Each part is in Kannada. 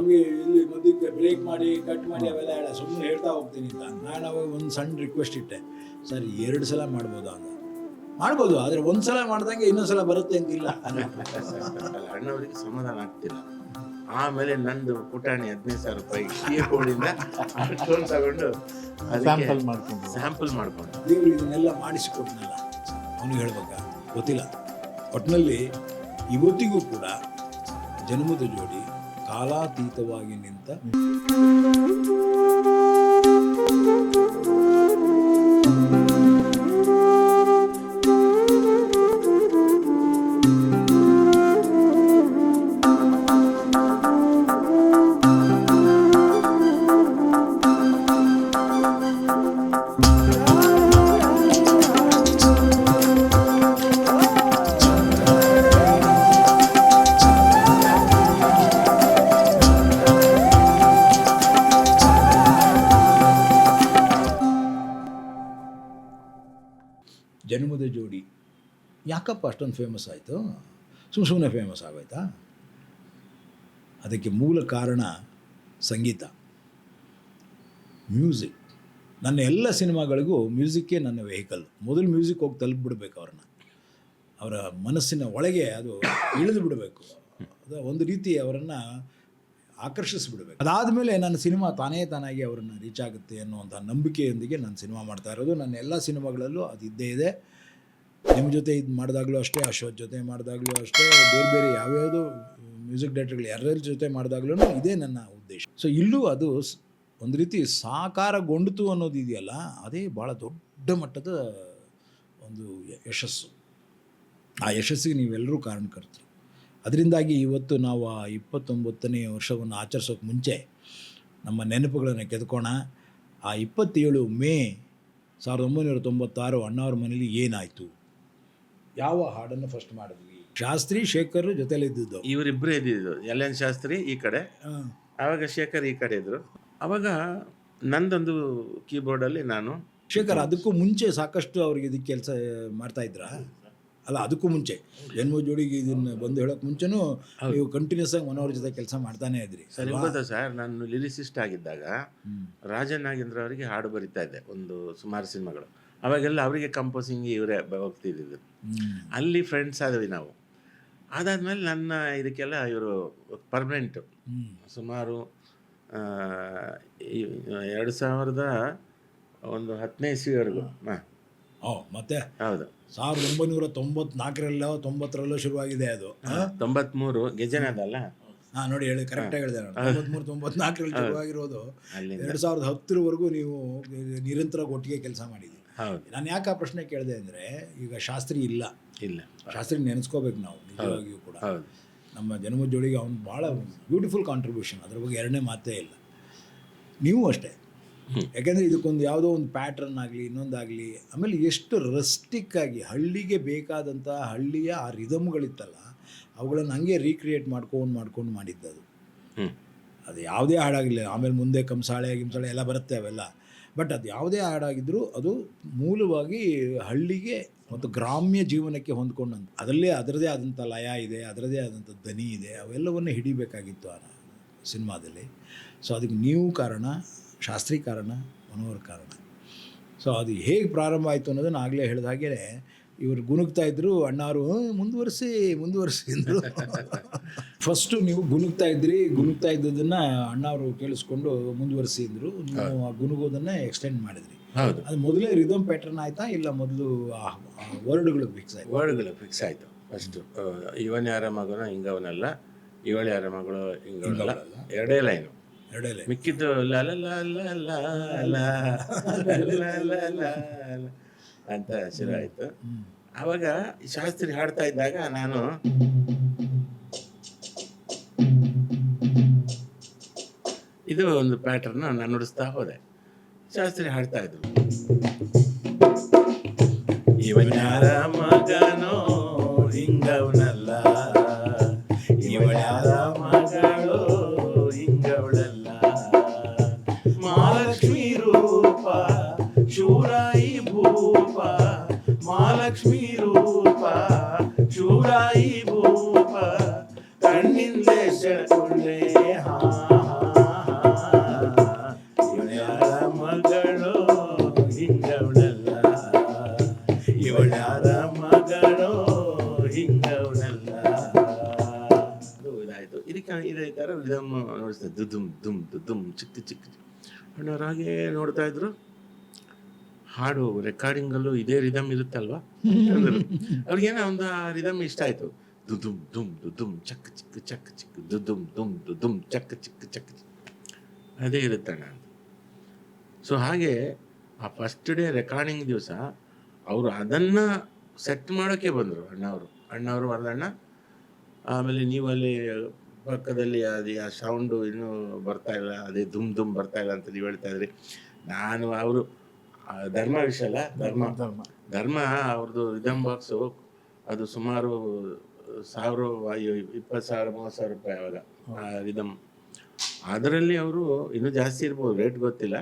ನಮಗೆ ಇಲ್ಲಿ ಮಧ್ಯಕ್ಕೆ ಬ್ರೇಕ್ ಮಾಡಿ ಕಟ್ ಮಾಡಿ ಅವೆಲ್ಲ ಹೇಳ ಸುಮ್ಮನೆ ಹೇಳ್ತಾ ಹೋಗ್ತೀನಿ ಅಂತ. ನಾನು ಅವಾಗ ಒಂದು ಸಣ್ಣ ರಿಕ್ವೆಸ್ಟ್ ಇಟ್ಟೆ. ಸರ್ ಎರಡು ಸಲ ಮಾಡ್ಬೋದು ಅಂತ. ಮಾಡ್ಬೋದು ಆದರೆ ಒಂದು ಸಲ ಮಾಡ್ದಂಗೆ ಇನ್ನೊಂದು ಸಲ ಬರುತ್ತೆ ಅಂತಿಲ್ಲ. ಅಣ್ಣವರಿಗೆ ಸಮಾಧಾನ ಆಗ್ತಿಲ್ಲ. ಆಮೇಲೆ ನಂದು ಪುಟಾಣಿ ಹದಿನೈದು ಸಾವಿರ ರೂಪಾಯಿ ಕೀಬೋರ್ಡಿಂದ ಅಷ್ಟೊಂದು ತಗೊಂಡು ಸ್ಯಾಂಪಲ್ ಮಾಡ್ಕೊಂಡು. ಸ್ಯಾಂಪಲ್ ಮಾಡ್ಕೊಂಡು. ನೀವು ಇದನ್ನೆಲ್ಲ ಮಾಡಿಸಿಕೊಟ್ನಲ್ಲ ಅವನಿಗೆ ಹೇಳ್ಬೇಕ? ಗೊತ್ತಿಲ್ಲ. ಒಟ್ಟಿನಲ್ಲಿ ಇವತ್ತಿಗೂ ಕೂಡ ಜನ್ಮದ ಜೋಡಿ ಕಾಲಾತೀತವಾಗಿ ನಿಂತ ಯಾಕಪ್ಪ ಅಷ್ಟೊಂದು ಫೇಮಸ್ ಆಯಿತು. ಸುಮ್ಮ ಸುಮ್ಮನೆ ಫೇಮಸ್ ಆಗೋಯ್ತಾ? ಅದಕ್ಕೆ ಮೂಲ ಕಾರಣ ಸಂಗೀತ. ಮ್ಯೂಸಿಕ್ ನನ್ನ ಎಲ್ಲ ಸಿನಿಮಾಗಳಿಗೂ ಮ್ಯೂಸಿಕ್ಕೇ ನನ್ನ ವೆಹಿಕಲ್ ಮೊದಲು ಮ್ಯೂಸಿಕ್ ಹೋಗಿ ತಲುಪಿಬಿಡ್ಬೇಕು ಅವ್ರನ್ನ. ಅವರ ಮನಸ್ಸಿನ ಒಳಗೆ ಅದು ಇಳಿದು ಬಿಡಬೇಕು ಅದು ಒಂದು ರೀತಿ ಅವರನ್ನು ಆಕರ್ಷಿಸಿಬಿಡ್ಬೇಕು. ಅದಾದಮೇಲೆ ನನ್ನ ಸಿನಿಮಾ ತಾನೇ ತಾನಾಗಿ ಅವರನ್ನು ರೀಚ್ ಆಗುತ್ತೆ ಅನ್ನುವಂಥ ನಂಬಿಕೆಯೊಂದಿಗೆ ನಾನು ಸಿನಿಮಾ ಮಾಡ್ತಾ ಇರೋದು. ನನ್ನ ಎಲ್ಲ ಸಿನಿಮಾಗಳಲ್ಲೂ ಅದು ಇದ್ದೇ ಇದೆ. ನಿಮ್ಮ ಜೊತೆ ಇದು ಮಾಡಿದಾಗಲೂ ಅಷ್ಟೇ ಅಶೋಕ್ ಜೊತೆ ಮಾಡಿದಾಗಲೂ ಅಷ್ಟೇ, ಬೇರೆ ಬೇರೆ ಯಾವ್ಯಾವುದೋ ಮ್ಯೂಸಿಕ್ ಡೈರೆಕ್ಟರ್ಗಳು ಯಾರ್ಯಾರ ಜೊತೆ ಮಾಡಿದಾಗಲೂ ಇದೇ ನನ್ನ ಉದ್ದೇಶ. ಸೊ ಇಲ್ಲೂ ಅದು ಒಂದು ರೀತಿ ಸಾಕಾರಗೊಂಡಿತು ಅನ್ನೋದು ಇದೆಯಲ್ಲ, ಅದೇ ಭಾಳ ದೊಡ್ಡ ಮಟ್ಟದ ಒಂದು ಯಶಸ್ಸು. ಆ ಯಶಸ್ಸಿಗೆ ನೀವೆಲ್ಲರೂ ಕಾರಣಕರ್ತರು. ಅದರಿಂದಾಗಿ ಇವತ್ತು ನಾವು ಆ ಇಪ್ಪತ್ತೊಂಬತ್ತನೇ ವರ್ಷವನ್ನು ಆಚರಿಸೋಕೆ ಮುಂಚೆ ನಮ್ಮ ನೆನಪುಗಳನ್ನು ಕೆದ್ಕೋಣ. ಆ ಇಪ್ಪತ್ತೇಳು ಮೇ ಸಾವಿರದ ಒಂಬೈನೂರ ತೊಂಬತ್ತಾರು ಅಣ್ಣವ್ರ ಮನೇಲಿ ಏನಾಯಿತು? ಯಾವ ಹಾಡನ್ನು ಫಸ್ಟ್ ಮಾಡಿದ್ವಿ? ಶಾಸ್ತ್ರಿ ಶೇಖರ್ ಜೊತೆಲಿ ಇದ್ದಿದ್ದು. ಇವರಿಬ್ಬರೇ ಇದ್ದಿದ್ದು. ಎಲ್ ಎನ್ ಶಾಸ್ತ್ರಿ ಈ ಕಡೆ. ಆವಾಗ ಶೇಖರ್ ಈ ಕಡೆ ಇದ್ರು. ಅವಾಗ ನಂದೊಂದು ಕೀಬೋರ್ಡಲ್ಲಿ ನಾನು ಶೇಖರ್ ಅದಕ್ಕೂ ಮುಂಚೆ ಸಾಕಷ್ಟು ಅವ್ರಿಗೆ ಇದಕ್ಕೆ ಕೆಲಸ ಮಾಡ್ತಾ ಇದ್ರ? ಅಲ್ಲ ಅದಕ್ಕೂ ಮುಂಚೆ. ಜನ್ಮ ಜೋಡಿಗೆ ಇದನ್ನ ಬಂದು ಹೇಳೋಕೆ ಮುಂಚೆನೂ ನೀವು ಕಂಟಿನ್ಯೂಸ್ ಆಗಿ ಮನೋಹರ್ ಜೊತೆ ಕೆಲಸ ಮಾಡ್ತಾನೆ ಇದ್ರಿ ಸರಿ ಗೊತ್ತಾ ಸರ್? ನಾನು ಲಿರಿಸಿಸ್ಟ್ ಆಗಿದ್ದಾಗ ರಾಜನಾಗೇಂದ್ರ ರಾಜನ್ ನಾಗೇಂದ್ರ ಅವರಿಗೆ ಹಾಡು ಬರಿತಾ ಇದ್ದೆ ಒಂದು ಸುಮಾರು ಸಿನಿಮಾಗಳು. ಅವಾಗೆಲ್ಲ ಅವರಿಗೆ ಕಂಪೋಸಿಂಗ್ ಇವರೇ ಹೋಗ್ತಿದ್ದು ಅಲ್ಲಿ ಫ್ರೆಂಡ್ಸ್ ಆದ್ವಿ ನಾವು. ಅದಾದಮೇಲೆ ನನ್ನ ಇದಕ್ಕೆಲ್ಲ ಇವರು ಪರ್ಮನೆಂಟು ಸುಮಾರು ಎರಡು ಸಾವಿರದ ಒಂದು ಹತ್ತನೇ ಇಸ್ವಿವರೆಗೂ. ಹಾಂ. ಓ ಮತ್ತೆ? ಹೌದು. ಸಾವಿರದ ಒಂಬೈನೂರ ತೊಂಬತ್ನಾಲ್ಕರಲ್ಲೋ ತೊಂಬತ್ತರಲ್ಲೋ ಶುರುವಾಗಿದೆ ಅದು. ತೊಂಬತ್ಮೂರು ಗೆಜನದಲ್ಲ ಹಾಂ ನೋಡಿ ಹೇಳಿ ಕರೆಕ್ಟಾಗಿ ಹೇಳಿದೆ ತೊಂಬತ್ಮೂರು ತೊಂಬತ್ನಾಲ್ಕರಲ್ಲಿ ಶುರುವಾಗಿರೋದು. ಎರಡು ಸಾವಿರದ ಹತ್ತರವರೆಗೂ ನೀವು ನಿರಂತರ ಒಟ್ಟಿಗೆ ಕೆಲಸ ಮಾಡಿದ್ದೀವಿ ಹೌದು. ನಾನು ಯಾಕೆ ಆ ಪ್ರಶ್ನೆ ಕೇಳಿದೆ ಅಂದರೆ ಈಗ ಶಾಸ್ತ್ರಿ ಇಲ್ಲ. ಇಲ್ಲ. ಶಾಸ್ತ್ರಿ ನೆನೆಸ್ಕೋಬೇಕು ನಾವು ನಿಜವಾಗಿಯೂ ಕೂಡ. ನಮ್ಮ ಜನ್ಮ ಜೋಡಿಗೆ ಅವ್ನು ಭಾಳ ಬ್ಯೂಟಿಫುಲ್ ಕಾಂಟ್ರಿಬ್ಯೂಷನ್ ಅದ್ರ ಬಗ್ಗೆ ಎರಡನೇ ಮಾತೇ ಇಲ್ಲ. ನೀವು ಅಷ್ಟೇ. ಯಾಕೆಂದರೆ ಇದಕ್ಕೊಂದು ಯಾವುದೋ ಒಂದು ಪ್ಯಾಟ್ರನ್ ಆಗಲಿ ಇನ್ನೊಂದಾಗಲಿ ಆಮೇಲೆ ಎಷ್ಟು ರಸ್ಟಿಕ್ ಆಗಿ ಹಳ್ಳಿಗೆ ಬೇಕಾದಂಥ ಹಳ್ಳಿಯ ಆ ರಿದಮ್ಗಳಿತ್ತಲ್ಲ ಅವುಗಳನ್ನು ಹಂಗೆ ರೀಕ್ರಿಯೇಟ್ ಮಾಡ್ಕೊಂಡು ಮಾಡ್ಕೊಂಡು ಮಾಡಿದ್ದದು. ಅದು ಯಾವುದೇ ಹಾಳಾಗಿಲ್ಲ ಆಮೇಲೆ ಮುಂದೆ ಕಂಸಾಳೆ ಗಿಂಸಾಳೆ ಎಲ್ಲ ಬರುತ್ತೆ ಅವೆಲ್ಲ. ಬಟ್ ಅದು ಯಾವುದೇ ಹಾಡಾಗಿದ್ದರೂ ಅದು ಮೂಲವಾಗಿ ಹಳ್ಳಿಗೆ ಮತ್ತು ಗ್ರಾಮ್ಯ ಜೀವನಕ್ಕೆ ಹೊಂದ್ಕೊಂಡಂತ, ಅದರಲ್ಲೇ ಅದರದೇ ಆದಂಥ ಲಯ ಇದೆ, ಅದರದೇ ಆದಂಥ ದನಿ ಇದೆ, ಅವೆಲ್ಲವನ್ನು ಹಿಡಿಬೇಕಾಗಿತ್ತು ಆ ಸಿನಿಮಾದಲ್ಲಿ. ಸೊ ಅದಕ್ಕೆ ನೀವು ಕಾರಣ, ಶಾಸ್ತ್ರೀ ಕಾರಣ, ಮನೋಹರ್ ಕಾರಣ. ಸೊ ಅದು ಹೇಗೆ ಪ್ರಾರಂಭ ಆಯಿತು ಅನ್ನೋದನ್ನು ಆಗಲೇ ಹೇಳಿದ ಹಾಗೆ ಇವರು ಗುಣಗ್ತಾ ಇದ್ರು ಅಣ್ಣಾರು "ಹ್ಮ್, ಮುಂದುವರಿಸಿ ಮುಂದುವರಿಸಿ ಅಂದರು. ಫಸ್ಟು ನೀವು ಗುಣಗ್ತಾ ಇದ್ರಿ ಗುಣಗ್ತಾ ಇದ್ದದನ್ನು ಅಣ್ಣವರು ಕೇಳಿಸ್ಕೊಂಡು ಮುಂದುವರಿಸಿ ಅಂದರು. ನೀವು ಆ ಗುಣುಗೋದನ್ನ ಎಕ್ಸ್ಟೆಂಡ್ ಮಾಡಿದ್ರಿ. ಹೌದು. ಅದು ಮೊದಲೇ ರಿದಮ್ ಪ್ಯಾಟರ್ನ್ ಆಯ್ತಾ ಇಲ್ಲ ಮೊದಲು ವರ್ಡ್ಗಳು ಫಿಕ್ಸ್ ಆಯ್ತು? ವರ್ಡ್ಗಳು ಫಿಕ್ಸ್ ಆಯಿತು. ಫಸ್ಟು ಇವನ್ ಯಾರ ಮಗನ ಹಿಂಗವನಲ್ಲ ಇವಳು ಯಾರ ಮಗಳು ಹಿಂಗವನಲ್ಲ ಎರಡೇ ಲೈನು ಎರಡೇ ಲೈನ್ ಮಿಕ್ಕಿದ್ದು ಲ. ಅಂತ ಶುರು ಆಯಿತು. ಆವಾಗ ಶಾಸ್ತ್ರಿ ಹಾಡ್ತಾ ಇದ್ದಾಗ ನಾನು ಇದು ಒಂದು ಪ್ಯಾಟರ್ನ್ ನಾನು ನುಡಿಸ್ತಾ ಹೋದೆ. ಶಾಸ್ತ್ರಿ ಹಾಡ್ತಾ ಇದ್ರು. ಇವನ್ಯಾರ ಪುರಾಯಿ ಭೂಪ ಕಣ್ಣಿಂದ ಸೆಳ್ಕೊಂಡೆ ಹಾ ಇವಳ್ಯಾರ ಮಗಳು ಮಗಳೋ ಇವಳ್ಯಾರ ಮಗಳು ಹಿಂಗವಳಲ್ಲ ಇದಾಯಿತು. ಇದಕ್ಕೆ ಇದಕ್ಕೆ ಇದನ್ನು ನೋಡಿಸ್ತಾ ದುಮ್ ದುಮ್ ದುಮ್ ಚಿಕ್ಕ ಚಿಕ್ಕ ಅಣ್ಣರಾಗೆ ನೋಡ್ತಾ ಇದ್ರು. ಹಾಡು ರೆಕಾರ್ಡಿಂಗಲ್ಲೂ ಇದೇ ರಿದಮ್ ಇರುತ್ತಲ್ವಾ. ಅವ್ರಿಗೇನೋ ಒಂದು ಆ ರಿದಮ್ ಇಷ್ಟ ಆಯ್ತು. ದುದುಮ್ ದುಮ್ ದುದುಮ್ ಚಕ್ ಚಿಕ್ ಚಕ್ ಚಿಕ್ ದುದುಮ್ ದುಮ್ ದುದುಮ್ ಚಕ್ ಚಿಕ್ ಚಕ್ ಅದೇ ಇರುತ್ತಣ್ಣ ಅಂತ. ಸೊ ಹಾಗೆ ಆ ಫಸ್ಟ್ ಡೇ ರೆಕಾರ್ಡಿಂಗ್ ದಿವಸ ಅವರು ಅದನ್ನ ಸೆಟ್ ಮಾಡೋಕೆ ಬಂದರು ಅಣ್ಣವರು ಅಣ್ಣವರು ವರದಣ್ಣ ಆಮೇಲೆ ನೀವು ಅಲ್ಲಿ ಪಕ್ಕದಲ್ಲಿ ಅದು ಆ ಸೌಂಡು ಇನ್ನೂ ಬರ್ತಾ ಇಲ್ಲ ಅದೇ ದುಮ್ ದುಮ್ ಬರ್ತಾ ಇಲ್ಲ ಅಂತ ನೀವು ಹೇಳ್ತಾ ಇದ್ರಿ. ನಾನು ಅವರು ಧರ್ಮ ವಿಷಯ ಅಲ್ಲ ಧರ್ಮ. ಧರ್ಮ. ಧರ್ಮ ಅವ್ರದ್ದು ರಿದಮ್ ಬಾಕ್ಸು ಅದು ಸುಮಾರು ಸಾವಿರ ಇಪ್ಪತ್ತು ಸಾವಿರ ಮೂವತ್ತು ಸಾವಿರ ರೂಪಾಯಿ ಅವಾಗ ರಿದಮ್ ಅದರಲ್ಲಿ ಅವರು ಇನ್ನೂ ಜಾಸ್ತಿ ಇರ್ಬೋದು ರೇಟ್ ಗೊತ್ತಿಲ್ಲ.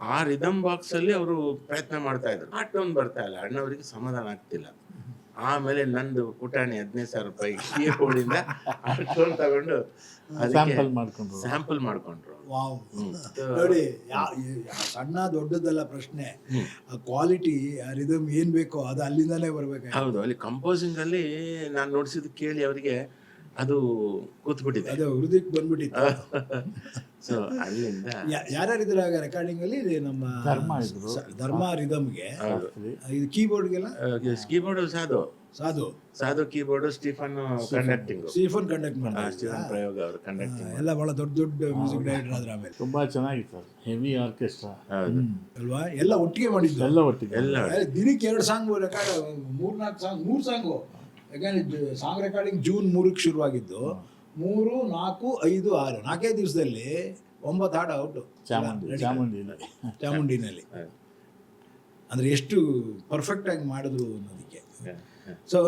ಆ ರಿದಮ್ ಬಾಕ್ಸಲ್ಲಿ ಅವರು ಪ್ರಯತ್ನ ಮಾಡ್ತಾ ಇದ್ರು. ಆ ಟೋನ್ ಬರ್ತಾ ಇಲ್ಲ ಅಣ್ಣವರಿಗೆ ಸಮಾಧಾನ ಆಗ್ತಿಲ್ಲ. ಆಮೇಲೆ ನಂದು ಪುಟಾಣಿ ಹದಿನೈದು ಸಾವಿರ ರೂಪಾಯಿ ಸಿಎ ಕೋಡಿಂದ ಅಷ್ಟೊಂದು ತಗೊಂಡು ಸ್ಯಾಂಪಲ್ ಮಾಡ್ಕೊಂಡ್ರು. ಸ್ಯಾಂಪಲ್ ಮಾಡ್ಕೊಂಡ್ರು. ವಾವ್. ನೋಡಿ ಸಣ್ಣ ದೊಡ್ಡದಲ್ಲ ಪ್ರಶ್ನೆ. ಆ ಕ್ವಾಲಿಟಿ ರಿದಮ್ ಏನ್ ಬೇಕೋ ಅದು ಅಲ್ಲಿಂದಲೇ ಬರ್ಬೇಕು ಹೌದು ಅಲ್ಲಿ ಕಂಪೋಸಿಂಗ್ ಅಲ್ಲಿ ನಾನು ನೋಡಿಸಿದ್ ಕೇಳಿ ಅವರಿಗೆ ಅದು ಕೂತ್ಬಿಟ್ಟಿದೆ. ಅದು ಹೃದಯಕ್ಕೆ ಬಂದ್ಬಿಟ್ಟಿತ್ತು. ಸೊ ಅಲ್ಲಿಂದ ಯಾರ್ಯಾರಿದ್ರು ಆಗ ರೆಕಾರ್ಡಿಂಗ್ ಅಲ್ಲಿ? ಇದು ನಮ್ಮ ಧರ್ಮ ಇದ್ರು. ಧರ್ಮ ರಿದಮ್ಗೆ. ಇದು ಕೀಬೋರ್ಡ್ಗೆಲ್ಲ? Keyboard Sadhu. Sadhu. Sadhu keyboard Stephen. Conducting Stephen conduct ಮಾಡ್ತಾರೆ ಸ್ಟೀಫನ್ ಪ್ರಯೋಗ ಅವರು ಕಂಡಕ್ಟಿಂಗ್ ಎಲ್ಲ ಬಹಳ ದೊಡ್ಡ ದೊಡ್ಡ ಮ್ಯೂಸಿಕ್ ಡೈರೆಕ್ಟರ್ ಆದ್ರೆ ಆಮೇಲೆ. ತುಂಬಾ ಚೆನ್ನಾಗಿತ್ತು ಹೆವಿ ಆರ್ಕೆಸ್ಟ್ರಾ. ಹೌದು. ಅಲ್ವಾ? ಎಲ್ಲ ಒಟ್ಟಿಗೆ ಮಾಡಿದ್ದು. ಎಲ್ಲ ಒಟ್ಟಿಗೆ. ಎಲ್ಲ ಏ, ದಿನಕ್ಕೆ ಎರಡು ಸಾಂಗ್ ರೆಕಾರ್ಡ್ ಮೂರ್ನಾಲ್ಕು ಸಾಂಗ್ ಮೂರು ಸಾಂಗು. ಯಾಕಂದ್ರೆ ಸಾಂಗ್ ರೆಕಾರ್ಡಿಂಗ್ ಜೂನ್ ಮೂರಕ್ಕೆ ಶುರುವಾಗಿದ್ದು ಮೂರು ನಾಲ್ಕು ಐದು ಆರು ನಾಲ್ಕೇ ದಿವಸದಲ್ಲಿ ಒಂಬತ್ತು ಹಾಡು ಔಟು ಚಾಮುಂಡಿ ಚಾಮುಂಡಿಲಿ ಚಾಮುಂಡಿನಲ್ಲಿ. ಅಂದರೆ ಎಷ್ಟು ಪರ್ಫೆಕ್ಟ್ ಆಗಿ ಮಾಡಿದ್ರು ಅನ್ನೋದಕ್ಕೆ. ಸೊ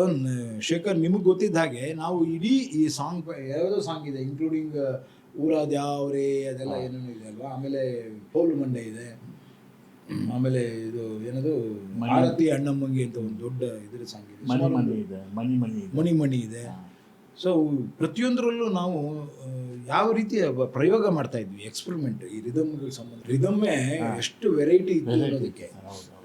ಶೇಖರ್ ನಿಮಗೆ ಗೊತ್ತಿದ್ದ ಹಾಗೆ ನಾವು ಇಡೀ ಈ ಸಾಂಗ್ ಯಾವುದೋ ಸಾಂಗ್ ಇದೆ ಇನ್ಕ್ಲೂಡಿಂಗ್ ಊರಾದ್ಯಾವ್ರೇ ಅದೆಲ್ಲ ಏನೇನು ಇದೆ ಅಲ್ವಾ? ಆಮೇಲೆ ಪೌಲು ಮಂಡೆ ಇದೆ. ಆಮೇಲೆ ಇದು ಏನದು? ಮಾರುತಿ ಅಣ್ಣಮ್ಮಂಗಿ ಅಂತ ಒಂದು ದೊಡ್ಡ ಇದ್ರ ಸಾಂಗ್ ಇದೆ. ಮನಿ ಮನಿ ಇದೆ. ಮನಿ ಮನಿ ಇದೆ. ಸೊ ಪ್ರತಿಯೊಂದರಲ್ಲೂ ನಾವು ಯಾವ ರೀತಿಯ ಪ್ರಯೋಗ ಮಾಡ್ತಾ ಇದ್ವಿ ಎಕ್ಸ್ಪೆರಿಮೆಂಟ್ ಈ ರಿದಮ್ಗೆ ಸಂಬಂಧ ರಿದಮ್ಮೇ ಎಷ್ಟು ವೆರೈಟಿ ಇತ್ತು ಅನ್ನೋದಕ್ಕೆ.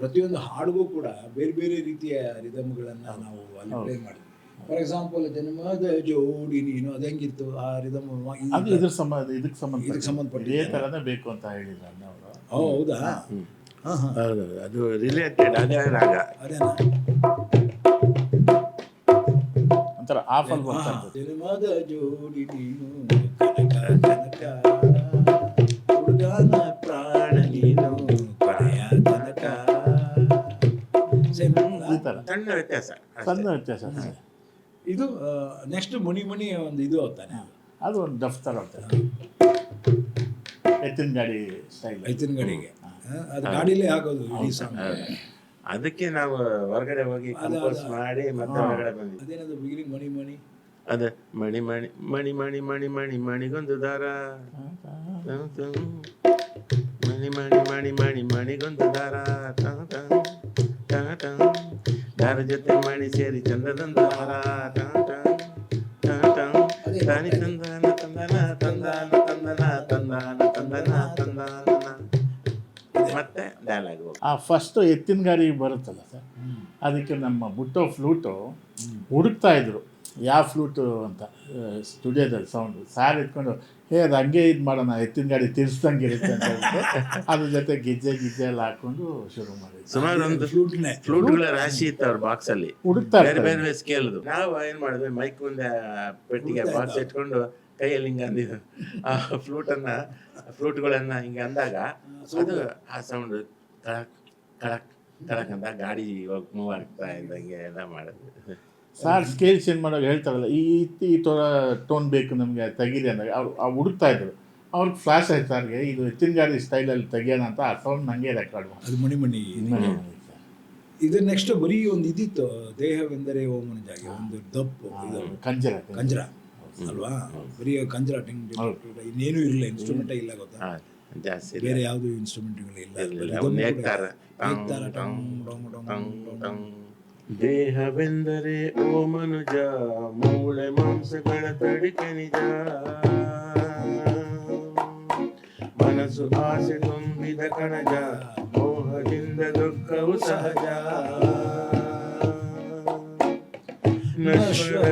ಪ್ರತಿಯೊಂದು ಹಾಡಿಗೂ ಕೂಡ ಬೇರೆ ಬೇರೆ ರೀತಿಯ ರಿದಮ್ಗಳನ್ನು ನಾವು ಅಲ್ಲಿ ಪ್ಲೇ ಮಾಡಿದ್ವಿ. ಫಾರ್ ಎಕ್ಸಾಂಪಲ್ ಜನ್ಮದ ಜೋಡಿ ನೀನು ಅದು ಹೆಂಗಿತ್ತು? ಆ ರಿದಮ್ ಇದ್ರ ಸಂಬಂಧ ಇದಕ್ಕೆ ಸಂಬಂಧ ಇದಕ್ಕೆ ಸಂಬಂಧಪಟ್ಟ ಇದೇ ಥರನೇ ಬೇಕು ಅಂತ ಹೇಳಿದ್ರು ಹೌದಾ ಹೌದು ಅದು ರಿಲೇಟೆಡ್ ಅದೇ ರಾಗ. ಅದೇನಾ? ಒಂಥರ ಆಫ್ ಬರ್ತಾ ಹಾ, ಇರ್ತದೆ ಜನ್ಮದ ಜೋಡಿ ನೀನು ಕನಕ ಕನಕ. ಹುಡುಗನ ಪ್ರಾಣ ನೀನು ಕೊನೆಯ ತನಕ. Same ಅಲ್ಲ? ಈ ಥರ ಸಣ್ಣ ವ್ಯತ್ಯಾಸ ಅಷ್ಟೇ. ಸಣ್ಣ ವ್ಯತ್ಯಾಸ ಅಷ್ಟೇ. ಇದು ನೆಕ್ಸ್ಟ್ ಮುನಿ ಮುನಿ ಒಂದು ಇದು ಆಗ್ತಾನೆ. ಅದು ಒಂದು ದಫ್ತರ್ ಥರ ಹೋಗ್ತದೆ ಎತ್ತಿನ ಗಾಡಿ ಸ್ಟೈಲ್ ಐತಿನ ಗಾಡಿಗೆ. ಆ, ಅದು ಗಾಡಿಲೇ ಆಗೋದು ಇಡೀ ಸಾಂಗ್. ಅದಕ್ಕೆ ನಾವು ಹೊರಗಡೆ ಹೋಗಿ ಕಂಪೋಸ್ ಮಾಡಿ ಮತ್ತೆ ಹೊರಗಡೆ ಬಂದ್ವಿ. ಅದೇನದು ಬಿಗಿನಿಂಗ್ ಮಣಿ ಮಣಿ? ಅದೇ ಮಣಿ ಮಣಿ ಮಣಿ ಮಣಿ ಮಣಿ ಮಣಿ ಮಣಿಗೊಂದು ದಾರ. ಮಣಿ ಮಣಿ ಮಣಿ ಮಣಿ ಮಣಿಗೊಂದು ದಾರ. ದಾರ ಜೊತೆ ಮಣಿ ಸೇರಿ ಚಂದದೊಂದು ಹಾರ. ತಾನಿ ತಂದಾನ ತಂದನ ತಂದಾನ ತಂದನ ತಂದಾನ ತಂದನ ತಂದಾನ ಡೈಲಾಗ್ ಆ ಫಸ್ಟ್ ಎತ್ತಿನ ಗಾಡಿ ಬರುತ್ತಲ್ಲ ಸರ್ ಅದಕ್ಕೆ ನಮ್ಮ ಬುಟ್ಟೋ ಫ್ಲೂಟು ಹುಡುಕ್ತಾ ಇದ್ರು. ಯಾವ ಫ್ಲೂಟು ಅಂತ ಸ್ಟುಡಿಯೋದಲ್ಲಿ ಸೌಂಡು ಸಾರ್ ಇಟ್ಕೊಂಡು ಹೇ ಅದು ಹಂಗೆ ಇದು ಮಾಡೋಣ ಎತ್ತಿನ ಗಾಡಿ ತಿರ್ಸ್ದಂಗೆ ಇರುತ್ತೆ ಅಂತ ಅದ್ರ ಜೊತೆ ಗಿಜ್ಜೆ ಗಿಜ್ಜೆ ಎಲ್ಲ ಹಾಕೊಂಡು ಶುರು ಮಾಡಿದ್ವಿ ಸುಮಾರು ಒಂದು ಫ್ಲೂಟ್ನೆ ಫ್ಲೂಟ್ಗಳ ರಾಶಿ ಇತ್ತು ಅವ್ರ ಬಾಕ್ಸ್ ಅಲ್ಲಿ ಹುಡುಕ್ತಾ ಬೇರೆ ಬೇರೆ ಸ್ಕೇಲ್ದು ನಾವು ಏನು ಮಾಡಿದ್ವಿ ಮೈಕ್ ಮುಂದೆ ಪೆಟ್ಟಿಗೆ ಬಾಕ್ಸ್ ಇಟ್ಕೊಂಡು ಕೈಯಲ್ಲಿ ಹಿಂಗೆ ಅಂದಿದ್ದು. ಆ ಫ್ಲೂಟನ್ನು ಫ್ಲೂಟ್ಗಳನ್ನು ಹಿಂಗೆ ಹಿಂಗ ಅಂದಾಗ ಅದು ಆ ಸೌಂಡ್ ಕಳಕ್ ಕಳಕ್ ಕಳಕ್ ಅಂತ ಗಾಡಿ ಮೂವ್ ಆಗ್ತಾ ಇದ್ದಂಗೆ ಎಲ್ಲ ಮಾಡಿದ್ವಿ. ಸಾರ್ ಸ್ಕೇಲ್ ಚೇಂಜ್ ಮಾಡೋ ಹೇಳ್ತಾರಲ್ಲ ಈ ಈ ಥರ ಟೋನ್ ಬೇಕು ನಮಗೆ ತೆಗೀರಿ ಅಂದಾಗ ಅವ್ರು ಹುಡುಕ್ತಾ ಇದ್ರು. ಅವ್ರಿಗೆ ಫ್ಲಾಶ್ ಆಯ್ತು ಸಾರ್ಗೆ ಇದು ಹೆಚ್ಚಿನ ಗಾಡಿ ಸ್ಟೈಲಲ್ಲಿ ತೆಗಿಯೋಣ ಅಂತ ಆ ಸೌಂಡ್ ನನಗೆ ರೆಕಾರ್ಡ್ ಮಾಡಿ. ಅದು ಮಣಿ ಮಣಿ ಇದು ನೆಕ್ಸ್ಟ್ ಬರೀ ಒಂದು ಇದಿತ್ತು ದೇಹವೆಂದರೆ ಓಮನ ಜಾಗ ಒಂದು ದಪ್ಪು ಇದು. ಕಂಜರ. ಕಂಜರ. ಅಲ್ವಾ? ಬರೀ ಕಂಜರ ಟಿಂಗ್ ಇನ್ನೇನು ಇರಲಿಲ್ಲ ಇನ್ಸ್ಟ್ರೂಮೆಂಟ್ ಇಲ್ಲ ಗೊತ್ತಾ? ಜಾಸ್ತಿ. ಬೇರೆ ಯಾವುದು ಇನ್ಸ್ಟ್ರೂಮೆಂಟ್ಗಳು ಇಲ್ಲ ಇರ್ಲಿಲ್ಲ. Rhythm ಒಂದು ಕೂಡ ಏಕ್ತಾರ. ಏಕ್ತಾರ, ಟಂಗ್, ಟಂಗ್, ಟಂಗ್, ಟಂಗ್, ಟಂಗ್. ಟಂಗ್. ದೇಹವೆಂದರೆ ಓ ಮನುಜ ಮೂಳೆ ಮಾಂಸಗಳ ತಡಿಕೆ ನಿಜ ಮನಸ್ಸು ಆಸೆ ತುಂಬಿದ ಕಣಜ ಮೋಹದಿಂದ ದುಃಖವು ಸಹಜ ನಶ್ವರ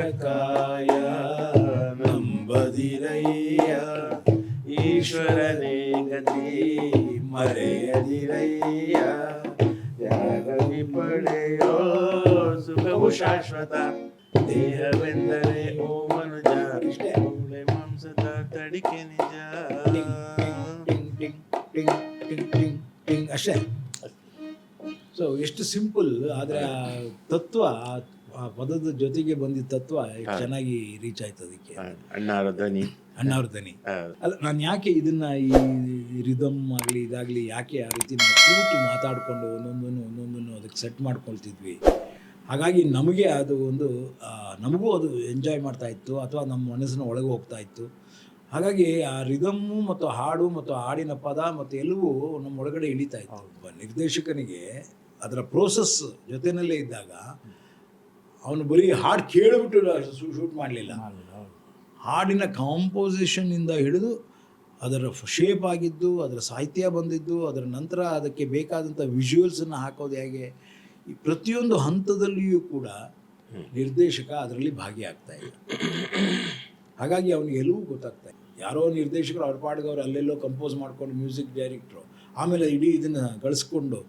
ಯಾರಲ್ಲಿ ಪಡೆಯೋ ಸುಖವು ಶಾಶ್ವತ. ದೇಹವೆಂದರೆ ಓ ಮನುಜ. ಮೂಳೆ ಮಾಂಸದ ತಡಿಕೆ ನಿಜ. ಟಿಂಗ್ ಟಿಂಗ್ ಟಿಂಗ್ ಟಿಂಗ್ ಟಿಂಗ್ ಟಿಂಗ್ ಅಷ್ಟೇ. ಸೊ ಎಷ್ಟು ಸಿಂಪಲ್ ಆದರೆ ತತ್ವ ಆ- ಪದದ ಜೊತೆಗೆ ಬಂದಿದ್ದ ತತ್ವ ಚೆನ್ನಾಗಿ ರೀಚ್ ಆಯ್ತು ಅದಕ್ಕೆ. ಧ್ವನಿ. ಅಣ್ಣವ್ರ ದನಿ ಅಲ್ಲ ನಾನು ಯಾಕೆ ಇದನ್ನ ಈ ರಿದಮ್ ಆಗಲಿ ಇದಾಗಲಿ ಯಾಕೆ ಆ ರೀತಿ ನಾವು ಕೂತು ಮಾತಾಡಿಕೊಂಡು ಒಂದೊಂದನ್ನು ಒಂದೊಂದನ್ನು ಅದಕ್ಕೆ ಸೆಟ್ ಮಾಡ್ಕೊಳ್ತಿದ್ವಿ. ಹಾಗಾಗಿ ನಮಗೆ ಅದು ಒಂದು ನಮಗೂ ಅದು ಎಂಜಾಯ್ ಮಾಡ್ತಾ ಇತ್ತು ಅಥವಾ ನಮ್ಮ ಮನಸ್ಸಿನ ಒಳಗೆ ಹೋಗ್ತಾ ಇತ್ತು. ಹಾಗಾಗಿ ಆ ರಿದಮ್ಮು ಮತ್ತು ಹಾಡು ಮತ್ತು ಹಾಡಿನ ಪದ ಮತ್ತು ಎಲ್ಲವೂ ನಮ್ಮ ಒಳಗಡೆ ಇಳಿತಾ ಇತ್ತು. ನಿರ್ದೇಶಕನಿಗೆ ಅದರ ಪ್ರೋಸೆಸ್ ಜೊತೆಯಲ್ಲೇ ಇದ್ದಾಗ ಅವನು ಬರೀ ಹಾಡು ಕೇಳಿಬಿಟ್ಟು ಶೂಟ್ ಮಾಡಲಿಲ್ಲ. ಹಾಡಿನ ಕಾಂಪೋಸಿಷನ್ನಿಂದ ಹಿಡಿದು ಅದರ ಶೇಪ್ ಆಗಿದ್ದು ಅದರ ಸಾಹಿತ್ಯ ಬಂದಿದ್ದು ಅದರ ನಂತರ ಅದಕ್ಕೆ ಬೇಕಾದಂಥ ವಿಜುವಲ್ಸನ್ನು ಹಾಕೋದು ಹೇಗೆ ಈ ಪ್ರತಿಯೊಂದು ಹಂತದಲ್ಲಿಯೂ ಕೂಡ ನಿರ್ದೇಶಕ ಅದರಲ್ಲಿ ಭಾಗಿಯಾಗ್ತಾ ಇಲ್ಲ. ಹಾಗಾಗಿ ಅವನಿಗೆ ಎಲ್ಲವೂ ಗೊತ್ತಾಗ್ತಾ ಇದೆ ಯಾರೋ ನಿರ್ದೇಶಕರು ಅವ್ರ ಪಾಡಿಗೆ ಅವ್ರು ಅಲ್ಲೆಲ್ಲೋ ಕಂಪೋಸ್ ಮಾಡ್ಕೊಂಡು ಮ್ಯೂಸಿಕ್ ಡೈರೆಕ್ಟ್ರು ಆಮೇಲೆ ಇಡೀ ಇದನ್ನು ಗಳಿಸ್ಕೊಂಡು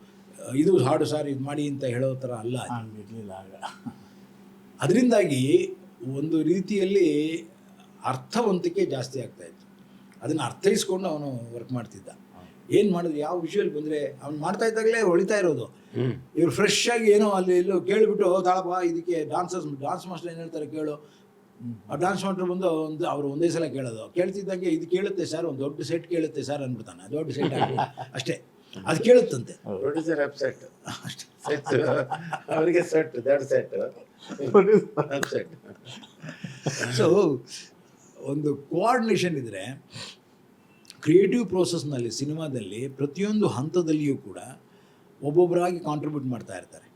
ಇದು ಹಾಡು ಸಾರ್ ಇದು ಮಾಡಿ ಅಂತ ಹೇಳೋ ಥರ ಅಲ್ಲ. ಇರಲಿಲ್ಲ ಆಗ. ಅದರಿಂದಾಗಿ ಒಂದು ರೀತಿಯಲ್ಲಿ ಅರ್ಥವಂತಿಕೆ ಜಾಸ್ತಿ ಆಗ್ತಾ ಇತ್ತು. ಅದನ್ನು ಅರ್ಥೈಸ್ಕೊಂಡು ಅವನು ವರ್ಕ್ ಮಾಡ್ತಿದ್ದ. ಏನು ಮಾಡಿದ್ರು ಯಾವ ವಿಷಯಲ್ಲಿ ಬಂದರೆ ಅವ್ನು ಮಾಡ್ತಾ ಇದ್ದಾಗಲೇ ಹೊಳಿತಾ ಇರೋದು. ಇವ್ರು ಫ್ರೆಶ್ ಆಗಿ ಏನೋ ಅಲ್ಲಿ ಇಲ್ಲೋ ಕೇಳಿಬಿಟ್ಟು ತಾಳಪ್ಪ ಇದಕ್ಕೆ ಡಾನ್ಸರ್ಸ್ ಡಾನ್ಸ್ ಮಾಸ್ಟರ್ ಏನು ಹೇಳ್ತಾರೆ ಕೇಳು. ಆ ಡಾನ್ಸ್ ಮಾಸ್ಟರ್ ಬಂದು ಒಂದು ಅವರು ಒಂದೇ ಸಲ ಕೇಳೋದು. ಕೇಳ್ತಿದ್ದಂಗೆ ಇದು ಕೇಳುತ್ತೆ ಸರ್ ಒಂದು ದೊಡ್ಡ ಸೆಟ್ ಕೇಳುತ್ತೆ ಸರ್ ಅಂದ್ಬಿಡ್ತಾನೆ. ದೊಡ್ಡ ಸೆಟ್ ಅಷ್ಟೇ. ಅದು ಕೇಳುತ್ತಂತೆ. ಪ್ರೊಡ್ಯೂಸರ್ ಅಪ್ಸೆಟ್ ಅಷ್ಟೇ. ಸೆಟ್ ಅವರಿಗೆ ಸೆಟ್ ದೊಡ್ಡ ಸೆಟ್ ಸೊ ಒಂದು ಕೋಆರ್ಡಿನೇಷನ್ ಇದ್ದರೆ ಕ್ರಿಯೇಟಿವ್ ಪ್ರೋಸೆಸ್ನಲ್ಲಿ ಸಿನಿಮಾದಲ್ಲಿ, ಪ್ರತಿಯೊಂದು ಹಂತದಲ್ಲಿಯೂ ಕೂಡ ಒಬ್ಬೊಬ್ಬರಾಗಿ ಕಾಂಟ್ರಿಬ್ಯೂಟ್ ಮಾಡ್ತಾ ಇರ್ತಾರೆ.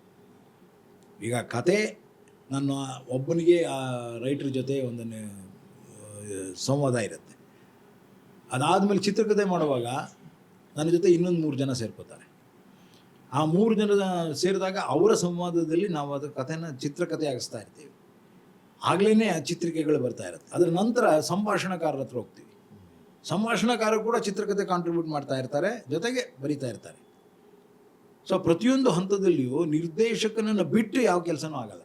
ಈಗ ಕತೆ, ನನ್ನ ಒಬ್ಬನಿಗೆ, ಆ ರೈಟರ್ ಜೊತೆ ಒಂದನ್ನು ಸಂವಾದ ಇರುತ್ತೆ. ಅದಾದಮೇಲೆ ಚಿತ್ರಕಥೆ ಮಾಡುವಾಗ, ನನ್ನ ಜೊತೆ ಇನ್ನೊಂದು ಮೂರು ಜನ ಸೇರ್ಕೋತಾರೆ. ಆ ಮೂರು ಜನ ಸೇರಿದಾಗ ಅವರ ಸಂವಾದದಲ್ಲಿ ನಾವು ಅದರ ಕಥೆನ ಚಿತ್ರಕಥೆ ಆಗಿಸ್ತಾ ಇರ್ತೀವಿ. ಆಗಲೇ ಆ ಚಿತ್ರಿಕೆಗಳು ಬರ್ತಾ ಇರುತ್ತೆ. ಅದರ ನಂತರ ಸಂಭಾಷಣಕಾರರ ಹತ್ರ ಹೋಗ್ತೀವಿ. ಸಂಭಾಷಣಕಾರರು ಕೂಡ ಚಿತ್ರಕಥೆ ಕಾಂಟ್ರಿಬ್ಯೂಟ್ ಮಾಡ್ತಾ ಇರ್ತಾರೆ, ಜೊತೆಗೆ ಬರಿತಾ ಇರ್ತಾರೆ. ಸೊ ಪ್ರತಿಯೊಂದು ಹಂತದಲ್ಲಿಯೂ ನಿರ್ದೇಶಕನನ್ನು ಬಿಟ್ಟು ಯಾವ ಕೆಲಸನೂ ಆಗಲ್ಲ.